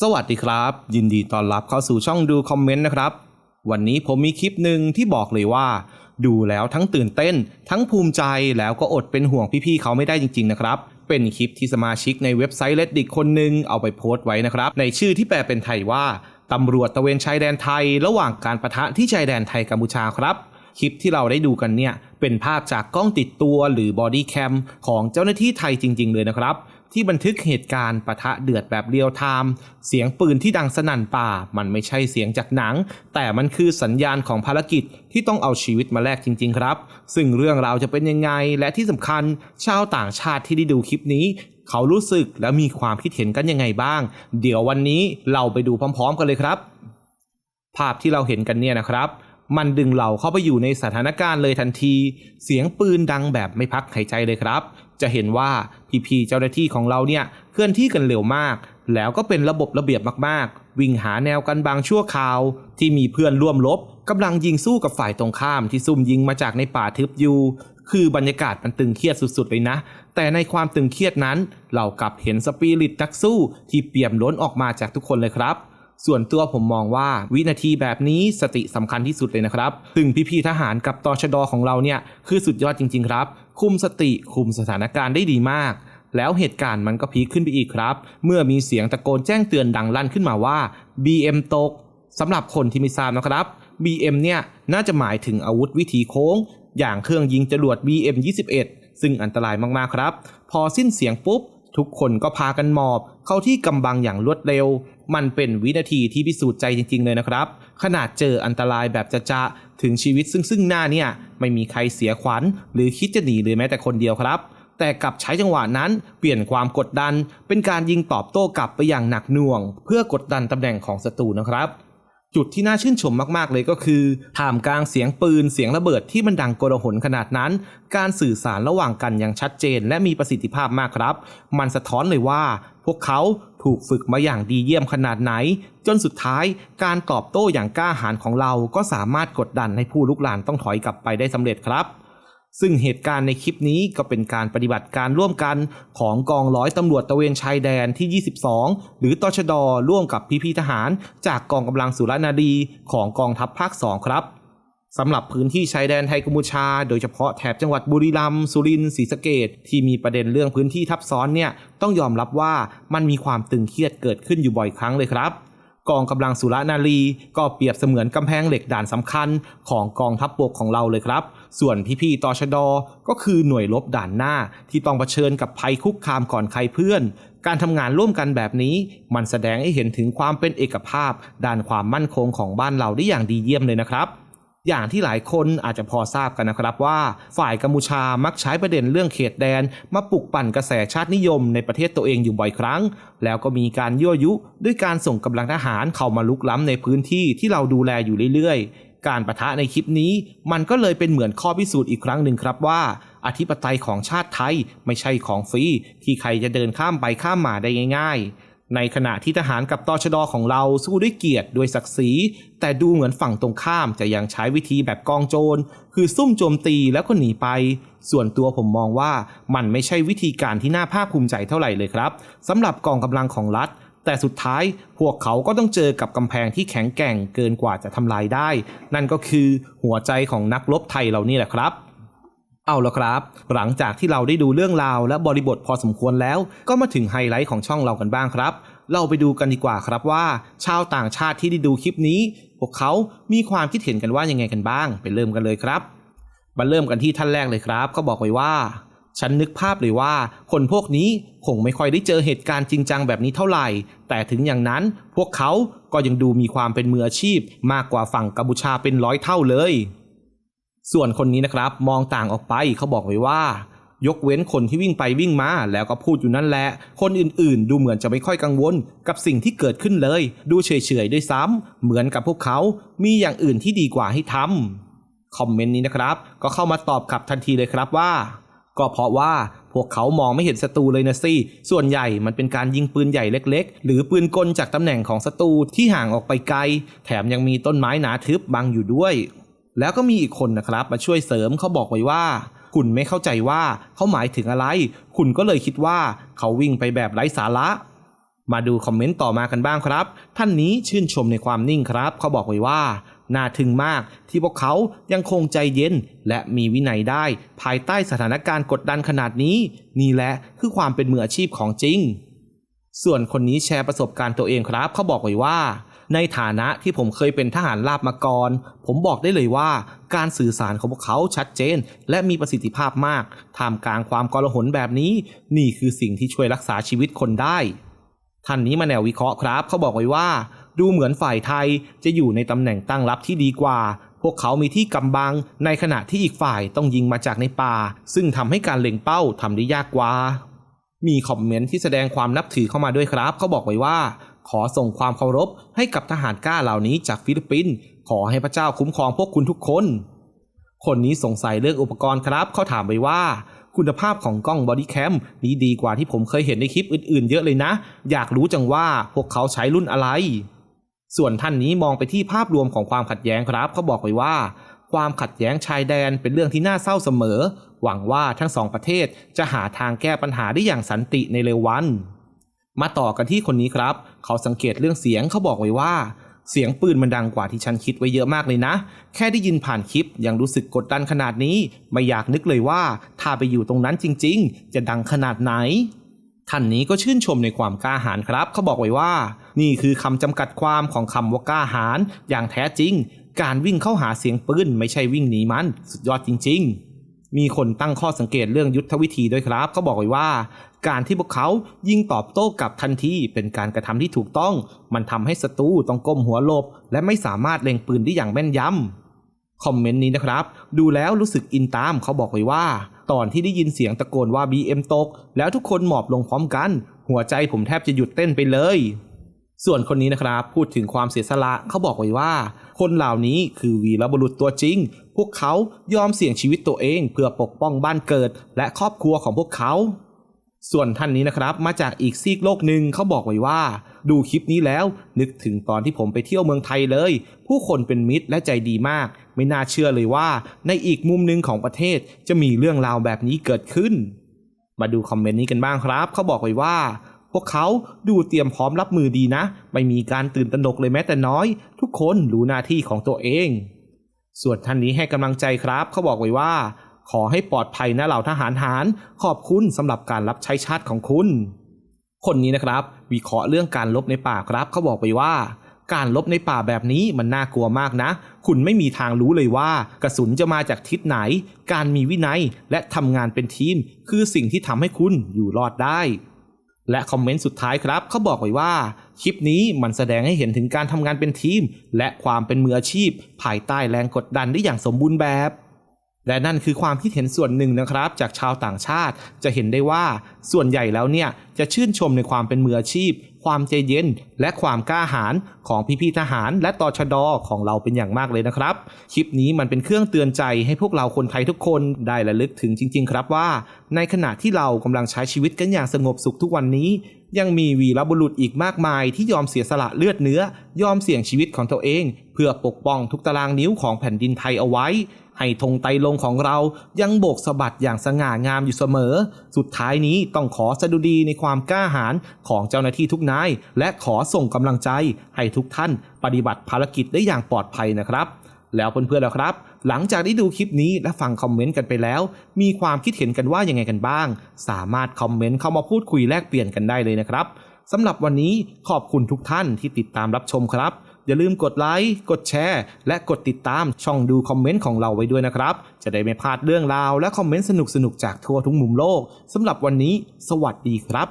สวัสดีครับ ยินดีต้อนรับเข้าสู่ช่องดูคอมเมนต์นะครับ วันนี้ผมมีคลิปหนึ่งที่บอกเลยว่า ดูแล้วทั้งตื่นเต้น ทั้งภูมิใจแล้วก็อดเป็นห่วงพี่ๆเขาไม่ได้จริง ๆ นะครับ เป็นคลิปที่สมาชิกในเว็บไซต์ Reddit คนหนึ่งเอาไปโพสต์ไว้นะครับ ในชื่อที่แปลเป็นไทยว่าตำรวจตะเวนชายแดนไทย ระหว่างการประทะที่ชายแดนไทยกัมพูชาครับคลิปที่เราได้ดูกันเนี่ยเป็นภาพจากกล้องติดตัวหรือบอดี้แคมของเจ้าหน้าที่ไทยจริง ๆ เลยนะครับ ที่บันทึกเหตุการณ์ปะทะเดือดแบบเรียลไทม์เสียงปืนที่ดังสนั่นป่า มันไม่ใช่เสียงจากหนัง แต่มันคือสัญญาณของภารกิจที่ต้องเอาชีวิตมาแลกจริง ๆ ครับ ซึ่งเรื่องราวจะเป็นยังไง และที่สำคัญชาวต่างชาติที่ได้ดูคลิปนี้ เขารู้สึกและมีความคิดเห็นกันยังไงบ้าง เดี๋ยววันนี้เราไปดูพร้อม ๆ กันเลยครับ ภาพที่เราเห็นกันเนี่ยนะครับ มันดึงเราเข้าไปอยู่ในสถานการณ์เลยทันที เสียงปืนดังแบบไม่พักหายใจเลยครับ จะเห็นว่าพี่ๆเจ้าหน้าที่ของเราเนี่ยเคลื่อนที่กันเร็วมาก แล้วก็เป็นระบบระเบียบมากๆ วิ่งหาแนวกันบางชั่วคราว ที่มีเพื่อนร่วมรบกำลังยิงสู้กับฝ่ายตรงข้ามที่ซุ่มยิงมาจากในป่าทึบอยู่คือบรรยากาศมันตึงเครียดสุดๆเลยนะ แต่ในความตึงเครียดนั้น เรากลับเห็นสปิริตนักสู้ที่เปี่ยมล้นออกมาจากทุกคนเลยครับ ส่วนตัวผมมองว่าวินาทีแบบนี้สติสำคัญที่สุดเลยนะครับ ซึ่งพี่ๆทหารกับตชดของเราเนี่ยคือสุดยอดจริง ๆ ครับ คุมสติคุมสถานการณ์ได้ดีมาก แล้วเหตุการณ์มันก็พีคขึ้นไปอีกครับ เมื่อมีเสียงตะโกนแจ้งเตือนดังลั่นขึ้นมาว่า BM ตกสำหรับคนที่ไม่ทราบนะครับ BM เนี่ยน่าจะหมายถึงอาวุธวิถีโค้ง อย่างเครื่องยิงจรวด BM 21ซึ่งอันตรายมากๆครับ พอสิ้นเสียงปุ๊บ ทุกคนก็พากันหมอบ เข้าที่กำบังอย่างรวดเร็ว มันเป็นวินาทีที่พิสูจน์ใจจริง ๆ เลยนะครับ ขนาดเจออันตรายแบบจะจะๆถึงชีวิตซึ่งซึ่งหน้าเนี่ย ไม่มีใครเสียขวัญ หรือคิดจะหนีเลยแม้แต่คนเดียวครับ แต่กลับใช้จังหวะนั้นเปลี่ยนความกดดัน เป็นการยิงตอบโต้กลับไปอย่างหนักหน่วง เพื่อกดดันตำแหน่งของศัตรูนะครับ จุดที่น่าชื่นชมมาก ๆ เลยก็คือท่ามกลางเสียงปืนเสียงระเบิดที่มันดังโกลาหลขนาดนั้น การสื่อสารระหว่างกันอย่างชัดเจน และมีประสิทธิภาพมากครับ มันสะท้อนเลยว่า พวกเขาถูกฝึกมาอย่างดีเยี่ยมขนาดไหน จนสุดท้ายการตอบโต้อย่างกล้าหาญของเราก็สามารถกดดันให้ผู้ลุกลานต้องถอยกลับไปได้สำเร็จครับ ซึ่งเหตุการณ์ในคลิปนี้ก็เป็นการปฏิบัติการร่วมกันของกองร้อยตำรวจตระเวนชายแดนที่ 22 หรือตชด ร่วมกับพี่ๆทหาร จากกองกำลังสุรนารีของกองทัพภาค 2 ครับสำหรับพื้นที่ชายแดนไทยกัมพูชา โดยเฉพาะแถบจังหวัดบุรีรัมย์สุรินทร์ศรีสะเกดที่มีประเด็นเรื่องพื้นที่ทับซ้อนเนี่ยต้องยอมรับว่ามันมีความตึงเครียดเกิดขึ้นอยู่บ่อยครั้งเลยครับ กองกำลังสุรนารี ก็เปรียบเสมือนกำแพงเหล็กด่านสำคัญของกองทัพบกของเราเลยครับ ส่วนพี่ๆตชด ก็คือหน่วยลบด่านหน้าที่ต้องเผชิญกับภัยคุกคามก่อนใครเพื่อน การทำงานร่วมกันแบบนี้ มันแสดงให้เห็นถึงความเป็นเอกภาพ ด้านความมั่นคงของบ้านเราได้อย่างดีเยี่ยมเลยนะครับ อย่างที่หลายคนอาจจะพอทราบกันนะครับว่า ฝ่ายกัมพูชามักใช้ประเด็นเรื่องเขตแดน มาปลุกปั่นกระแสชาตินิยมในประเทศตัวเองอยู่บ่อยครั้ง แล้วก็มีการยั่วยุ ด้วยการส่งกำลังทหารเข้ามาลุกล้ำในพื้นที่ที่เราดูแลอยู่เรื่อยๆ การประทะในคลิปนี้ มันก็เลยเป็นเหมือนข้อพิสูจน์อีกครั้งหนึ่งครับว่า อธิปไตยของชาติไทยไม่ใช่ของฟรีที่ใครจะเดินข้ามไปข้ามมาได้ง่าย ๆ ในขณะที่ทหารกับตชดของเราสู้ด้วยเกียรติด้วยศักดิ์ศรี แต่ดูเหมือนฝั่งตรงข้ามจะยังใช้วิธีแบบกองโจร คือซุ่มโจมตีแล้วก็หนีไป ส่วนตัวผมมองว่ามันไม่ใช่วิธีการที่น่าภาคภูมิใจเท่าไหร่เลยครับสำหรับกองกำลังของรัฐ แต่สุดท้ายพวกเขาก็ต้องเจอกับกำแพงที่แข็งแกร่งเกินกว่าจะทำลายได้ นั่นก็คือหัวใจของนักรบไทยเรานี่แหละครับ เอาละครับ หลังจากที่เราได้ดูเรื่องราวและบริบทพอสมควรแล้ว ก็มาถึงไฮไลท์ของช่องเรากันบ้างครับ เราไปดูกันดีกว่าครับว่า ชาวต่างชาติที่ได้ดูคลิปนี้ พวกเขามีความคิดเห็นกันว่ายังไงกันบ้าง ไปเริ่มกันเลยครับ มาเริ่มกันที่ท่านแรกเลยครับเขาบอกไว้ว่า ฉันนึกภาพเลยว่า คนพวกนี้คงไม่ค่อยได้เจอเหตุการณ์จริงจังแบบนี้เท่าไหร่ แต่ถึงอย่างนั้นพวกเขาก็ยังดูมีความเป็นมืออาชีพ มากกว่าฝั่งกัมพูชาเป็นร้อยเท่าเลย ส่วนคนนี้นะครับมองต่างออกไปเขาบอกไว้ว่า ยกเว้นคนที่วิ่งไปวิ่งมาแล้วก็พูดอยู่นั่นแหละ คนอื่นๆ ดูเหมือนจะไม่ค่อยกังวลกับสิ่งที่เกิดขึ้นเลย ดูเฉยๆด้วยซ้ำเหมือนกับพวกเขามีอย่างอื่นที่ดีกว่าให้ทำคอมเมนต์นี้นะครับ ก็เข้ามาตอบกลับทันทีเลยครับว่า ก็เพราะว่าพวกเขามองไม่เห็นศัตรูเลยนะสิ ส่วนใหญ่มันเป็นการยิงปืนใหญ่เล็ก ๆ หรือปืนกลจากตำแหน่งของศัตรูที่ห่างออกไปไกล แถมยังมีต้นไม้หนาทึบบังอยู่ด้วย แล้วก็มีอีกคนนะครับมาช่วยเสริมเขาบอกไว้ว่า คุณไม่เข้าใจว่าเขาหมายถึงอะไร คุณก็เลยคิดว่าเขาวิ่งไปแบบไร้สาระ มาดูคอมเมนต์ต่อมากันบ้างครับ ท่านนี้ชื่นชมในความนิ่งครับ เขาบอกไว้ว่าน่าทึ่งมากที่พวกเขายังคงใจเย็น และมีวินัยได้ ภายใต้สถานการณ์กดดันขนาดนี้ นี่แหละคือความเป็นมืออาชีพของจริง ส่วนคนนี้แชร์ประสบการณ์ตัวเองครับ เขาบอกไว้ว่า ในฐานะที่ผมเคยเป็นทหารราบมาก่อน ผมบอกได้เลยว่า การสื่อสารของพวกเขาชัดเจน และมีประสิทธิภาพมากท่ามกลางความกลาหนแบบนี้ นี่คือสิ่งที่ช่วยรักษาชีวิตคนได้ ท่านนี้มาแนววิเคราะห์ครับ เขาบอกไว้ว่า ดูเหมือนฝ่ายไทยจะอยู่ในตำแหน่งตั้งรับที่ดีกว่า พวกเขามีที่กำบัง ในขณะที่อีกฝ่ายต้องยิงมาจากในป่า ซึ่งทำให้การเล็งเป้าทำได้ยากกว่ามีคอมเมนต์ที่แสดงความนับถือเข้ามาด้วยครับ เขาบอกไว้ว่า ขอส่งความเคารพให้กับทหารกล้าเหล่านี้จากฟิลิปปินส์ขอให้พระเจ้าคุ้มครองพวกคุณทุกคน คนนี้สงสัยเรื่องอุปกรณ์ครับเขาถามไปว่า คุณภาพของกล้องบอดี้แคมนี้ดีกว่าที่ผมเคยเห็นในคลิปอื่นๆ เยอะเลยนะ อยากรู้จังว่าพวกเขาใช้รุ่นอะไร ส่วนท่านนี้มองไปที่ภาพรวมของความขัดแย้งครับเขาบอกไว้ว่าความขัดแย้งชายแดนเป็นเรื่องที่น่าเศร้าเสมอ หวังว่าทั้งสองประเทศจะหาทางแก้ปัญหาได้อย่างสันติในเร็ววัน มาต่อกันที่คนนี้ครับ เขาสังเกตเรื่องเสียงเขาบอกไว้ว่า เสียงปืนมันดังกว่าที่ฉันคิดไว้เยอะมากเลยนะ แค่ได้ยินผ่านคลิปยังรู้สึกกดดันขนาดนี้ ไม่อยากนึกเลยว่า ถ้าไปอยู่ตรงนั้นจริง ๆ จะดังขนาดไหนท่านนี้ก็ชื่นชมในความกล้าหาญครับ เขาบอกไว้ว่า นี่คือคำจำกัดความของคำว่ากล้าหาญอย่างแท้จริง การวิ่งเข้าหาเสียงปืนไม่ใช่วิ่งหนีมัน สุดยอดจริง ๆ มีคนตั้งข้อสังเกตเรื่องยุทธวิธีด้วยครับ เขาบอกไว้ว่า การที่พวกเขายิงตอบโต้กลับทันทีเป็นการกระทำที่ถูกต้อง มันทำให้ศัตรูต้องก้มหัวหลบ และไม่สามารถเล็งปืนได้อย่างแม่นยำคอมเมนต์นี้นะครับ ดูแล้วรู้สึกอินตามเขาบอกไว้ว่า ตอนที่ได้ยินเสียงตะโกนว่า BM ตก แล้วทุกคนหมอบลงพร้อมกัน หัวใจผมแทบจะหยุดเต้นไปเลย ส่วนคนนี้นะครับ พูดถึงความเสียสละเขาบอกไว้ว่า คนเหล่านี้คือวีรบุรุษตัวจริง พวกเขายอมเสี่ยงชีวิตตัวเองเพื่อปกป้องบ้านเกิด และครอบครัวของพวกเขา ส่วนท่านนี้นะครับมาจากอีกซีกโลกหนึ่งเขาบอกไว้ว่า ดูคลิปนี้แล้วนึกถึงตอนที่ผมไปเที่ยวเมืองไทยเลย ผู้คนเป็นมิตรและใจดีมาก ไม่น่าเชื่อเลยว่า ในอีกมุมหนึ่งของประเทศจะมีเรื่องราวแบบนี้เกิดขึ้น มาดูคอมเมนต์นี้กันบ้างครับเขาบอกไว้ว่า พวกเขาดูเตรียมพร้อมรับมือดีนะ ไม่มีการตื่นตระหนกเลยแม้แต่น้อย ทุกคนรู้หน้าที่ของตัวเอง ส่วนท่านนี้ให้กำลังใจครับเขาบอกไว้ว่า ขอให้ปลอดภัยนะเหล่าทหารหาร ขอบคุณสำหรับการรับใช้ชาติของคุณ คนนี้นะครับ วิเคราะห์เรื่องการลบในป่าครับ เขาบอกไปว่าการลบในป่าแบบนี้มันน่ากลัวมากนะ คุณไม่มีทางรู้เลยว่า กระสุนจะมาจากทิศไหน การมีวินัยและทำงานเป็นทีม คือสิ่งที่ทำให้คุณอยู่รอดได้ และคอมเมนต์สุดท้ายครับเขาบอกไว้ว่า คลิปนี้มันแสดงให้เห็นถึงการทำงานเป็นทีม และความเป็นมืออาชีพ ภายใต้แรงกดดันได้อย่างสมบูรณ์แบบ และนั่นคือความคิดเห็นส่วนหนึ่งนะครับ จากชาวต่างชาติจะเห็นได้ว่าส่วนใหญ่แล้วเนี่ยจะชื่นชมในความเป็นมืออาชีพ ความใจเย็น และความกล้าหาญของพี่ๆทหาร และตชดของเราเป็นอย่างมากเลยนะครับ คลิปนี้มันเป็นเครื่องเตือนใจให้พวกเราคนไทยทุกคนได้ระลึกถึงจริง ๆ ครับว่า ในขณะที่เรากำลังใช้ชีวิตกันอย่างสงบสุขทุกวันนี้ ยังมีวีรบุรุษอีกมากมายที่ยอมเสียสละเลือดเนื้อ ยอมเสี่ยงชีวิตของตัวเอง เพื่อปกป้องทุกตารางนิ้วของแผ่นดินไทยเอาไว้ ให้ธงไตรลงของเรายังโบกสะบัดอย่างสง่างามอยู่เสมอ สุดท้ายนี้ต้องขอสดุดีในความกล้าหาญของเจ้าหน้าที่ทุกนาย และขอส่งกำลังใจให้ทุกท่านปฏิบัติภารกิจได้อย่างปลอดภัยนะครับ แล้วเพื่อนๆแล้วครับ หลังจากได้ดูคลิปนี้และฟังคอมเมนต์กันไปแล้ว มีความคิดเห็นกันว่ายังไงกันบ้าง สามารถคอมเมนต์เข้ามาพูดคุยแลกเปลี่ยนกันได้เลยนะครับสำหรับวันนี้ขอบคุณทุกท่านที่ติดตามรับชมครับ อย่าลืมกดไลค์ กดแชร์ และกดติดตามช่องดูคอมเมนต์ของเราไว้ด้วยนะครับ จะได้ไม่พลาดเรื่องราวและคอมเมนต์สนุกๆจากทั่วทุกมุมโลกสำหรับวันนี้ สวัสดีครับ